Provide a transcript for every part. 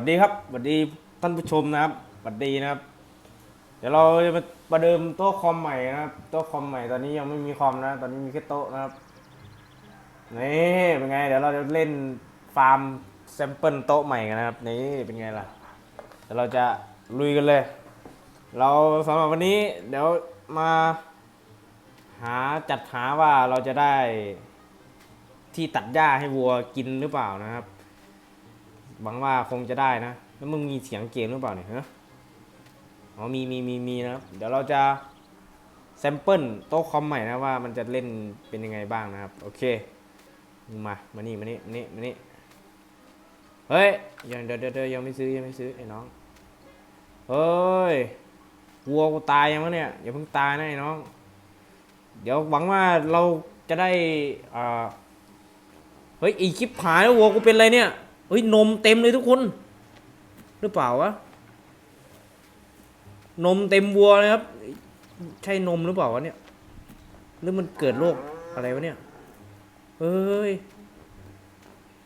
วัสดีครับสวัสดีท่านผู้ชมนะครับสวัสดีนะครับ เดี๋ยวเราจะมาประเดิมโต๊ะคอมใหม่นะครับโต๊ะคอมใหม่ตอนนี้ยังไม่มีคอมนะ ตอนนี้มีแค่โต๊ะนะครับนี่เป็นไง เดี๋ยวเราจะเล่นฟาร์มแซมเปิลโต๊ะใหม่กันนะครับนี่เป็นไงล่ะเดี๋ยวเราจะลุยกันเลย เราสำหรับวันนี้เดี๋ยวมาหาจัดหาว่าเราจะได้ที่ตัดหญ้าให้วัวกินหรือเปล่านะครับ หวังว่าคงจะได้นะ แล้วมึงมีเสียงเกมหรือเปล่าเนี่ยฮะอ๋อมีมีมีมีนะเดี๋ยวเราจะแซมเปิลโต๊ะคอมใหม่นะว่ามันจะเล่นเป็นยังไงบ้างนะครับ โอเคมามานี่มานี่มานี่มานี่เฮ้ยยังเดี๋ยวเดี๋ยวยังไม่ซื้อยังไม่ซื้อไอ้น้องเฮ้ยวัวกูตายยังวะเนี่ยอย่าเพิ่งตายนะไอ้น้อง เดี๋ยวหวังว่าเราจะได้อ่าเฮ้ยอีคลิปหายแล้ววัวกูเป็นอะไรเนี่ย เฮ้ยนมเต็มเลยทุกคน หรือเปล่าวะนมเต็มวัวเลยครับ ใช่นมหรือเปล่าวะเนี่ยหรือมันเกิดโรคอะไรวะเนี่ยเฮ้ย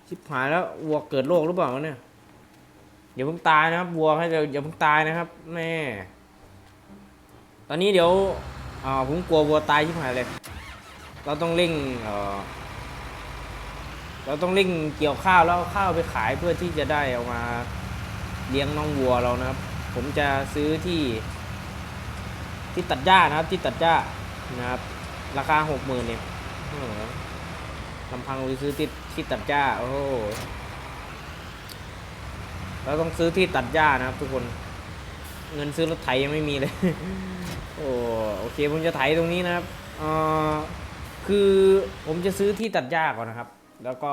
ชิบหายแล้ววัวเกิดโรคหรือเปล่าวะเนี่ยอย่าเพิ่งตายนะครับวัวให้เราอย่าเพิ่งตายนะครับแม่ตอนนี้เดี๋ยวอ่าผมกลัววัวตายชิบหายเลย เราต้องเร่งเอ่อ เราต้องเร่งเกี่ยวข้าวแล้วข้าวไปขายเพื่อที่จะได้เอามาเลี้ยงน้องวัวเรานะครับ ผมจะซื้อที่ ที่ตัดหญ้านะครับ ที่ตัดหญ้านะครับ ราคาหกหมื่นเนี่ยโอ้โหลำพังไปซื้อที่ที่ตัดหญ้าโอ้เราต้องซื้อที่ตัดหญ้านะครับ ทุกคน เงินซื้อรถไถยังไม่มีเลย โอ้โอเค ผมจะไถตรงนี้นะครับเออคือผมจะซื้อที่ตัดหญ้าก่อนนะครับ แล้วก็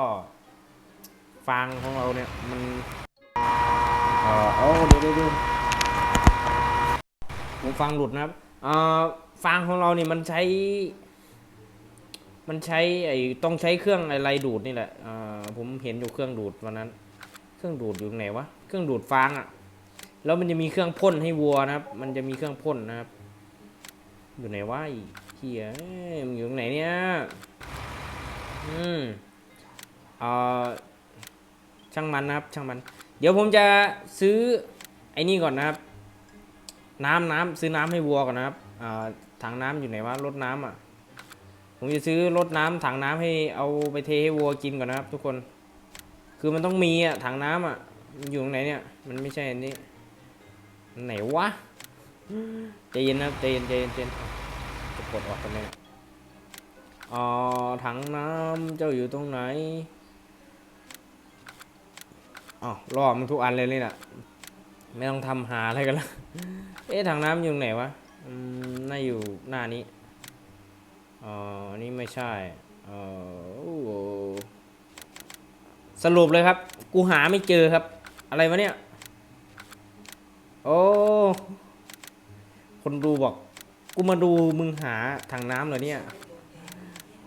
ฟางของเราเนี่ยมันเออโอ้เดี๋ยวเดี๋ยวเดี๋ยวผมฟังหลุดนะครับเอ่อฟางของเราเนี่ยมันใช้ มันใช้ไอ้ต้องใช้เครื่องอะไรดูดนี่แหละเอ่อผมเห็นอยู่เครื่องดูดวันนั้น เครื่องดูดอยู่ไหนวะเครื่องดูดฟางอะ่ะแล้วมันจะมีเครื่องพ่นให้วัวนะครับ มันจะมีเครื่องพ่นนะครับ อยู่ไหนวะไอ้เฮียมันอยู่ตรงไหนเนี่ย อืม เออช่างมันนะครับช่างมัน เดี๋ยวผมจะซื้อไอ้นี่ก่อนนะครับ น้ำน้ำซื้อน้ำให้วัวก่อนนะครับถังน้ำอยู่ไหนวะรถน้ำอะผมจะซื้อรถน้ำถังน้ำให้เอาไปเทให้วัวกินก่อนนะครับ ทุกคน คือมันต้องมีอะถังน้ำอะมันอยู่ตรงไหนเนี่ย มันไม่ใช่อันนี้ไหนวะใจเย็นนะครับใจเย็นใจเย็นใจเย็นจะกดออกกันเลยอ๋อถังน้ำเจ้าอยู่ตรงไหน อ๋อรอมันทุกอันเลยนี่แหละไม่ต้องทำหาอะไรกันละเอ๊ะถังน้ำอยู่ไหนวะอืมน่าอยู่หน้านี้อ๋อนี่ไม่ใช่เออโอ้โหสรุปเลยครับ กูหาไม่เจอครับ อะไรวะเนี่ย โอ้คนดูบอกกูมาดูมึงหาถังน้ำเหรอเนี่ย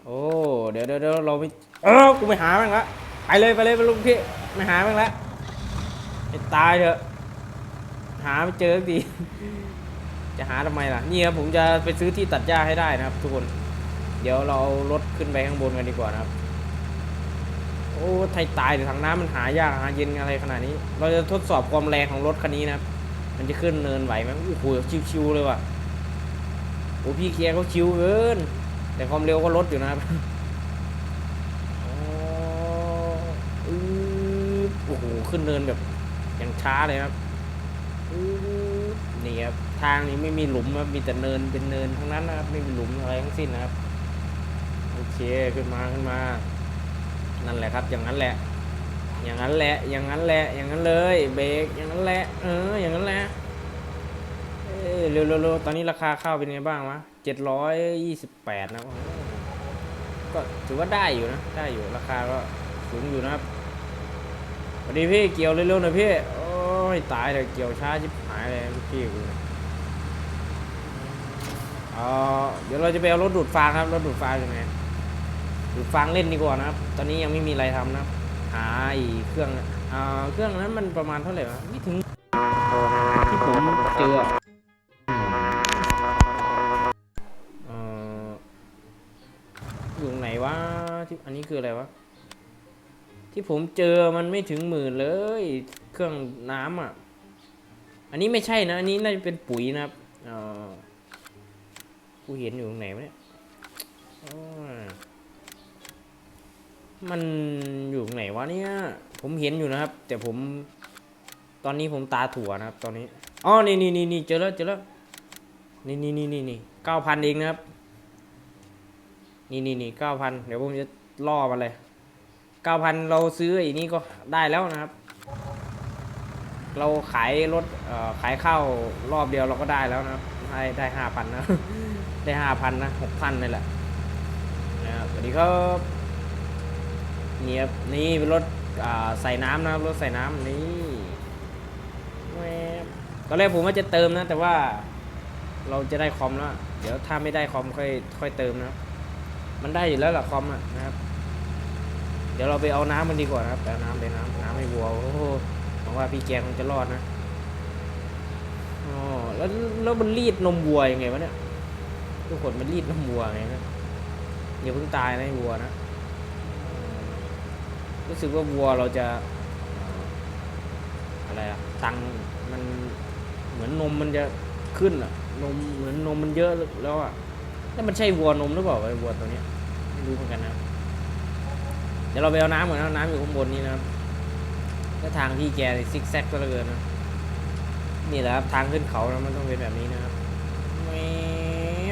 โอ้ เดี๋ยวเดี๋ยวเราไม่ เออ กูไปหาแม่งละ ไปเลยไปเลยไปลุงพี่ไม่หาแม่งละ ตายเถอะ หาไม่เจอสักทีจะหาทำไมล่ะนี่ครับผมจะไปซื้อที่ตัดหญ้าให้ได้นะครับ ทุกคน เดี๋ยวเราเอารถขึ้นไปข้างบนกันดีกว่านะครับ โอ้ไทยตายเดี๋ยวทางน้ำมันหายากหาเย็นอะไรขนาดนี้ เราจะทดสอบความแรงของรถคันนี้นะครับ มันจะขึ้นเนินไหวไหมโอ้โหชิวๆเลยว่ะโอ้พี่เคียร์เขาชิวเกินแต่ความเร็วก็ลดอยู่นะครับโอ้โหขึ้นเนินแบบ ช้าเลยครับนี่ครับทางนี้ไม่มีหลุมครับมีแต่เนินเป็นเนินทั้งนั้นนะครับ ไม่มีหลุมอะไรทั้งสิ้นนะครับโอเคขึ้นมาขึ้นมา นั่นแหละครับ อย่างนั้นแหละ อย่างนั้นแหละ อย่างนั้นแหละ อย่างนั้นเลยเบรกอย่างนั้นแหละ เออ อย่างนั้นแหละเอ้ยเร็วๆๆตอนนี้ราคาข้าวเป็นไงบ้างวะเจ็ดร้อยยี่สิบแปดนะก็ถือว่าได้อยู่นะ ได้อยู่ราคาก็สูงอยู่นะครับสวัสดีพี่เกี่ยวเร็วๆหน่อยพี่ ยตายเลยเกี่ยวช้าชิบหายเลยพี่กูเนี่ยเออเดี๋ยวเราจะไปเอารถดูดฟางครับรถดูดฟางยู่ไหนดูดฟางเล่นดีกว่านะครับ ตอนนี้ยังไม่มีอะไรทำนะหาอ้เครื่องอ่าเครื่องนั้นมันประมาณเท่าไหร่วะไม่ถึงที่ผมเจออะเอ่ออยู่ไหนวะที่อันนี้คืออะไรวะที่ผมเจอมันไม่ถึงหมื่นเลย เครื่องน้ำอะ อันนี้ไม่ใช่นะ อันนี้น่าจะเป็นปุ๋ยนะครับเอ่อกูเห็นอยู่ตรงไหนวะเนี่ยมันอยู่ตรงไหนวะเนี่ย ผมเห็นอยู่นะครับ แต่ผม ตอนนี้ผมตาถั่วนะครับ ตอนนี้อ๋อนี่นี่นี่นี่เจอแล้วเจอแล้วนี่นี่นี่นี่นี่เก้าพันเองนะครับ นี่นี่นี่เก้าพันเดี๋ยวผมจะล่อมาเลยเก้าพันเราซื้อไอ้นี้ก็ได้แล้วนะครับ เราขายรถเอ่อขายข้าวรอบเดียวเราก็ได้แล้วนะครับได้ได้ห้าพันนะ ได้ห้าพันนะหกพันนี่แหละนะครับสวัสดีครับนี่ครับนี่เป็นรถอ่าใส่น้ำนะครับรถใส่น้ำนี่แหวบตอนแรกผมว่าจะเติมนะ แต่ว่าเราจะได้คอมแล้ว เดี๋ยวถ้าไม่ได้คอมค่อยค่อยเติมนะครับมันได้อยู่แล้วล่ะคอมอะนะครับ เดี๋ยวเราไปเอาน้ำมันดีกว่านะครับไปเอาน้ำไปน้ำน้ำให้วัวโอ้โหวังว่าพี่แกคงจะรอดนะอ๋อแล้วแล้วมันรีดนมวัวยังไงวะเนี่ยทุกคนมันรีดนมวัวไงนะอย่าเพิ่งตายนะวัวนะรู้สึกว่าวัวเราจะอะไรอะตังมันเหมือนนมมันจะขึ้นอะนมเหมือนนมมันเยอะแล้วอะแล้วมันใช่วัวนมหรือเปล่าไอ้วัวตัวเนี้ยไม่รู้เหมือนกันนะเดี๋ยวเราไปเอาน้ำก่อนนะน้ำอยู่ข้างบนนี้นะครับ แล้วทางที่แกซิกแซกก็เลือเกินนะนี่แหละครับทางขึ้นเขานะมันต้องเป็นแบบนี้นะครับแม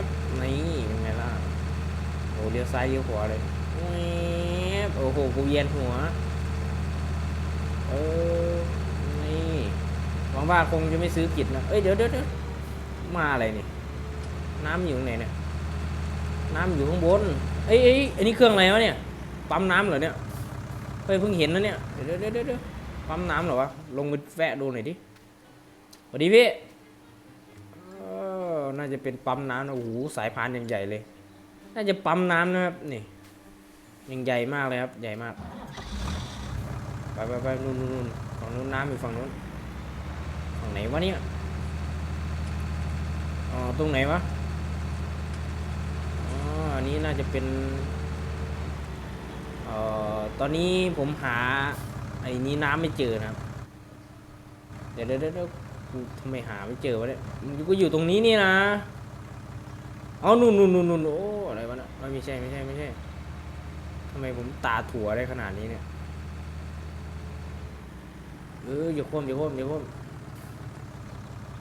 บนี่เป็นไงล่ะโอ้เลี้ยวซ้ายเลี้ยวขวาเลยแมบโอ้โหกูเวียนหัวเออนี่หวังว่าคงจะไม่ซื้อกิจนะเอ้ยเดี๋ยวเดี๋ยวเดี๋ยวมาอะไรนี่น้ำอยู่ตรงไหนเนี่ยน้ำอยู่ข้างบนเอ้ยเอ้ยอันนี้เครื่องอะไรวะเนี่ยปั๊มน้ำเหรอเนี่ยเฮ้ยเพิ่งเห็นนะเนี่ยเดี๋ยวเดี๋ยวเดี๋ยวเดี๋ยว ปั๊มน้ำเหรอวะ ลงไปแวะดูหน่อยดิสวัสดีพี่น่าจะเป็นปั๊มน้ำนะโอ้โหสายพานยังใหญ่เลย น่าจะปั๊มน้ำนะครับนี่ยังใหญ่มากเลยครับ ใหญ่มาก ไปไปไปนู่นนู่นนู่นฝั่งนู้นน้ำอยู่ฝั่งนู้น ฝั่งไหนวะเนี่ยอ๋อตรงไหนวะอ๋ออันนี้น่าจะเป็นเอ่อตอนนี้ผมหา ไอ้นี้น้ำไม่เจอนะครับ เดี๋ยวเดี๋ยวเดี๋ยวกูทำไมหาไม่เจอวะเนี่ยมันก็อยู่ตรงนี้นี่นะเอนู่นนู่นนู่นนู่นโอ้อะไรวะเนี่ยไม่ใช่ไม่ใช่ไม่ใช่ทำไมผมตาถั่วได้ขนาดนี้เนี่ยเอออย่าโค่นอย่าโค่นอย่าโค่น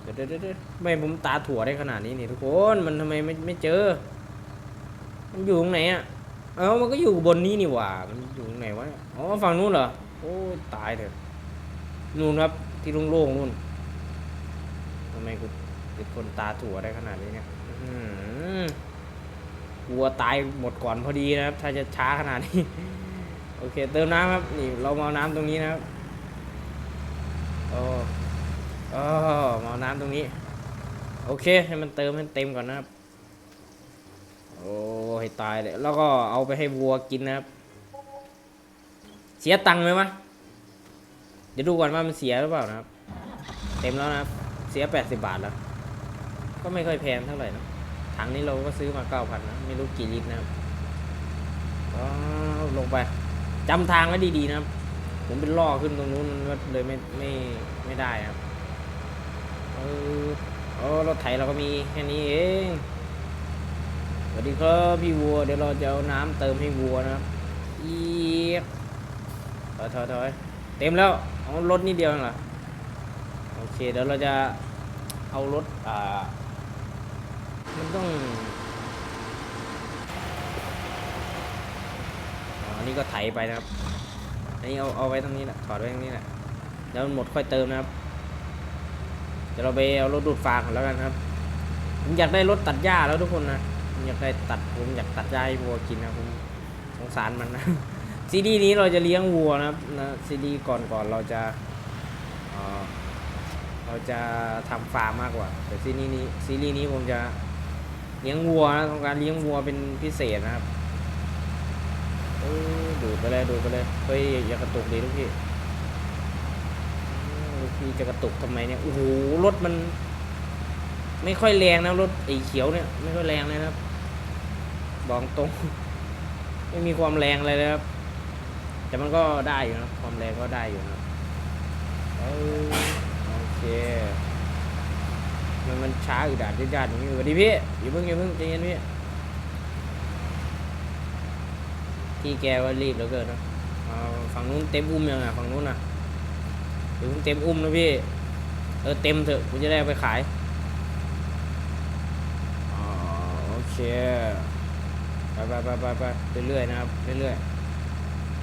เดี๋ยวเดี๋ยวเดี๋ยวเดี๋ยวทำไมผมตาถั่วได้ขนาดนี้นี่ทุกคนมันทำไมไม่ไม่เจอ มันอยู่ตรงไหนอะเอ้ามันก็อยู่บนนี้นี่หว่า มันอยู่ตรงไหนวะ อ๋อฝั่งนู้นเหรอ โอ้ยตายเถอะนู่นครับที่โล่งๆนู่นทำไมกูเป็นคนตาถั่วได้ขนาดนี้เนี่ยกลัวตายหมดก่อนพอดีนะครับ ถ้าจะช้าขนาดนี้ โอเค เติมน้ำครับ นี่เรามาเอาน้ำตรงนี้นะครับโอ้โอ้มาเอาน้ำตรงนี้ โอเค ให้มันเติมให้เต็มก่อนนะครับ โอ้ให้ตายเลย แล้วก็เอาไปให้วัวกินนะครับ เสียตังค์ไหมวะ เดี๋ยวดูก่อนว่ามันเสียหรือเปล่านะครับ เต็มแล้วนะครับ เสีย 80 บาทแล้ว ก็ไม่ค่อยแพงเท่าไหร่นะ ถังนี้เราก็ซื้อมา 9,000นะ ไม่รู้กี่ลิตรนะครับก็ลงไปจำทางไว้ดีๆนะครับ ผมเป็นล่อขึ้นตรงนู้นมันก็เลยไม่ไม่ไม่ได้ครับ เออเออรถไถเราก็มีแค่นี้เองสวัสดีครับพี่วัว เดี๋ยวเราจะเอาน้ำเติมให้วัวนะครับอี อยถอยถอยเต็มแล้วเอารถนิดเดียวเหรอโอเคเดี๋ยวเราจะเอารถอ่ามันต้องอันนี้ก็ไถไปนะครับ อันนี้เอาเอาไว้ตรงนี้แหละถอดไว้ตรงนี้แหละแล้วมันหมดค่อยเติมนะครับ เดี๋ยวเราไปเอารถดูดฟางก่อนแล้วกันครับ ผมอยากได้รถตัดหญ้าแล้วทุกคนนะ ผมอยากได้ตัดผมอยากตัดหญ้าให้วัวกินนะผมสงสารมันนะ ซีดีนี้เราจะเลี้ยงวัวนะครับนะซีดีก่อนก่อนเราจะเราจะทำฟาร์มมากกว่า แต่ซีรีส์นี้ซีรีส์นี้ผมจะเลี้ยงวัวนะต้องการเลี้ยงวัวเป็นพิเศษนะครับดูดไปเลยดูดไปเลยเฮ้ยอย่ากระตุกดิลูกพี่ลูกพี่จะกระตุกทำไมเนี่ยโอ้โหรถมัน ไม่ค่อยแรงนะรถไอ้เขียวเนี่ย ไม่ค่อยแรงเลยนะครับบอกตรง ไม่มีความแรงเลยนะครับ แต่มันก็ได้อยู่นะความแรงก็ได้อยู่นะโอเคมันมันช้าอืดดาดยืดยาดอย่างนี้สวัสดีพี่อย่าเพิ่งอย่าเพิ่งใจเย็นพี่พี่แกว่ารีบเหลือเกินนะฝั่งนู้นเต็มอุ้มยังอะฝั่งนู้นอะเดี๋ยวเพิ่งเต็มอุ้มนะพี่เออเต็มเถอะกูจะได้ไปขายอ๋อโอเคไปไปไปไปไปเรื่อยๆนะครับเรื่อยๆ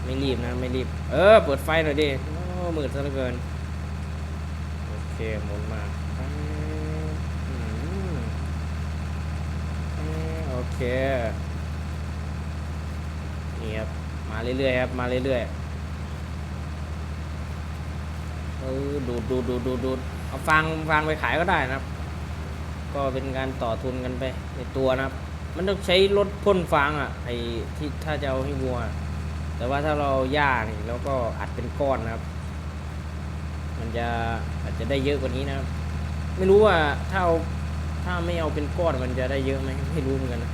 ไม่รีบนะไม่รีบ เออ เปิดไฟหน่อยดิโอ้มืดซะเหลือเกิน โอเคหมุนมาโอเคนี่ครับมาเรื่อยๆครับ มาเรื่อยๆเออดูดดูดดูดดูดดูดเอาฟางฟางไปขายก็ได้นะครับ ก็เป็นการต่อทุนกันไปในตัวนะครับ มันต้องใช้รถพ่นฟางอะไอ้ที่ถ้าจะเอาให้วัว แต่ว่าถ้าเราย่านี่แล้วก็อัดเป็นก้อนนะครับ มันจะอาจจะได้เยอะกว่านี้นะครับ ไม่รู้ว่าถ้าเอาถ้าไม่เอาเป็นก้อนมันจะได้เยอะไหมไม่รู้เหมือนกันนะ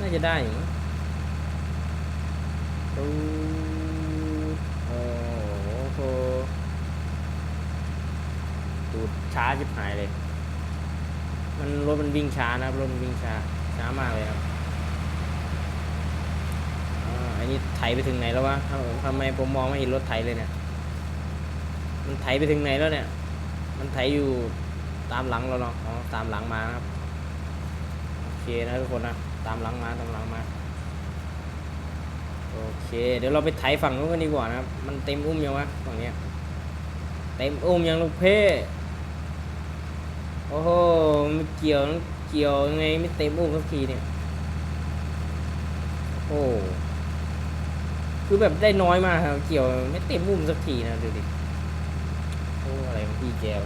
น่าจะได้อยู่โอ้โหดูดช้าจิบหายเลย มันรถมันวิ่งช้านะครับรถมันวิ่งช้าช้ามากเลยครับ อันนี้ไถไปถึงไหนแล้ววะทำไมผมมองไม่เห็นรถไถเลยเนี่ย มันไถไปถึงไหนแล้วเนี่ย มันไถอยู่ตามหลังเราเนาะอ๋อตามหลังมานะครับ โอเคนะทุกคนนะ ตามหลังมา ตามหลังมา โอเค เดี๋ยวเราไปไถฝั่งนู้นกันดีกว่านะครับ มันเต็มอุ้มยังวะฝั่งเนี้ย เต็มอุ้มยังลูกเพ่โอ้โหมันเกี่ยว เกี่ยวยังไงไม่เต็มอุ้มสักทีเนี่ย โอ้ คือแบบได้น้อยมากครับเกี่ยวไม่เต็มมุมสักทีนะดูดิโอ้อะไรของพี่แกว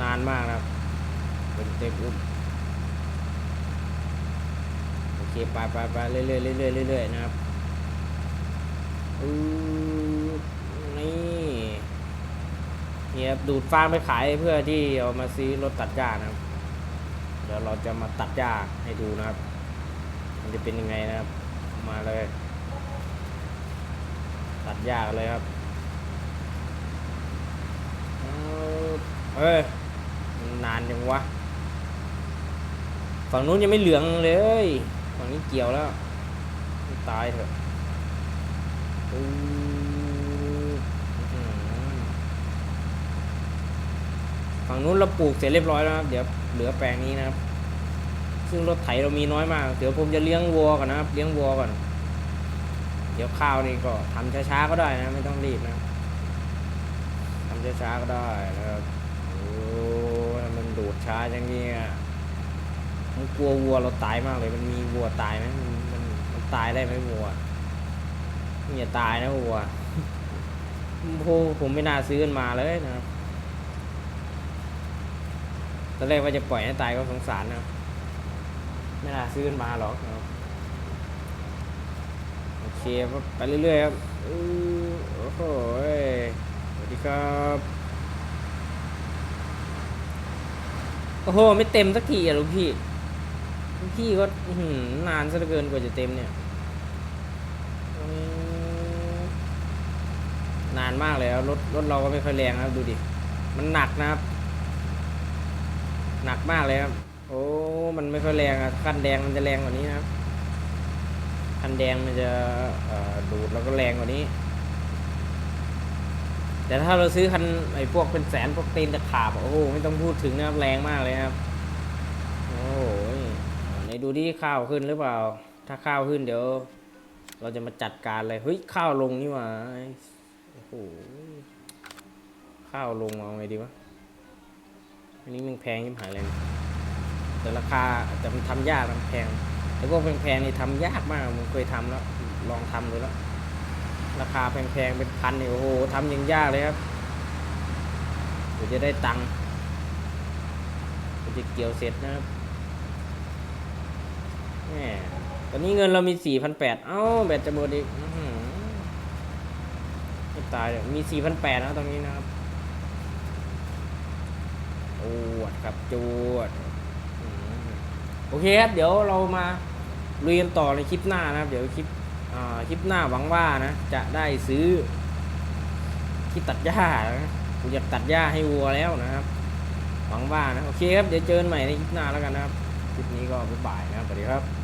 นานมากนะครับเป็นเต็มอุ้มโอเคไปไปไปเรื่อยเรื่อยเรื่อยเรื่อยๆนะครับอือนี่เนี่ยครับดูดฟางไปขายเพื่อที่เอามาซื้อรถตัดหญ้านะครับ เดี๋ยวเราจะมาตัดหญ้าให้ดูนะครับ มันจะเป็นยังไงนะครับ มาเลย ตัดยากเลยครับเอาเอ้ยนานจังวะ ฝั่งนู้นยังไม่เหลืองเลย ฝั่งนี้เกี่ยวแล้ว ตายเถอะฝั่งนู้นเราปลูกเสร็จเรียบร้อยแล้วครับ เดี๋ยวเหลือแปลงนี้นะครับ ซึ่งรถไถเรามีน้อยมาก เดี๋ยวผมจะเลี้ยงวัวก่อนนะครับ เลี้ยงวัวก่อน เดี๋ยวข้าวนี่ก็ทำช้าๆก็ได้นะ ไม่ต้องรีบนะทำช้าๆก็ได้นะครับโอ้มันดูดช้าอย่างนี้อะมันกลัววัวเราตายมากเลย มันมีวัวตายไหมมันมันตายได้ไหมวัวมันอย่าตายนะวัวโอ้ผมไม่น่าซื้อมันมาเลยนะครับตอนแรกว่าจะปล่อยให้ตายก็สงสารนะครับ ไม่น่าซื้อมาหรอกครับโอเคครับไปเรื่อยๆครับโอ้โหสวัสดีครับโอ้โห ไม่เต็มสักทีอะลุงพี่ลุงพี่ก็นานซะเหลือเกินกว่าจะเต็มเนี่ยนานมากเลยครับรถรถเราก็ไม่ค่อยแรงครับ ดูดิ มันหนักนะครับ หนักมากเลยครับ โอ้ มันไม่ค่อยแรงอะคันแดงมันจะแรงกว่านี้นะครับ คันแดงมันจะดูดแล้วก็แรงกว่านี้ แต่ถ้าเราซื้อคันไอ้พวกเป็นแสนพวกตีนตะขาบ โอ้โห ไม่ต้องพูดถึงนะครับ แรงมากเลยครับ โอ้โหไหนดูดิข้าวขึ้นหรือเปล่า ถ้าข้าวขึ้นเดี๋ยว เราจะมาจัดการเลย เฮ้ย ข้าวลงนี่หว่าโอ้โห ข้าวลงเอาไงดีวะ อันนี้มันแพงยิ่งหายเลย แต่ราคาแต่มันทำยากมันแพงแต่พวกแพงๆนี่ทำยากมากผมเคยทำแล้วลองทำดูแล้ว ราคาแพงๆเป็นพันนี่โอ้โหทำยังยากเลยครับเดี๋ยวจะได้ตังค์จะเกี่ยวเสร็จนะครับแหมตอนนี้เงินเรามีสี่พันแปดเอ้าแบตจะหมดอีกไม่ตายเลยมีสี่พันแปดนะตรงนี้นะครับจวดครับจวด โอเคครับเดี๋ยวเรามาลุยกันต่อในคลิปหน้านะครับ เดี๋ยวคลิปคลิปหน้าหวังว่านะ จะได้ซื้อที่ตัดหญ้านะกูอยากตัดหญ้าให้วัวแล้วนะครับ หวังว่านะ โอเคครับ เดี๋ยวเจอกันใหม่ในคลิปหน้าแล้วกันนะครับ คลิปนี้ก็บ๊ายบายนะครับสวัสดีครับ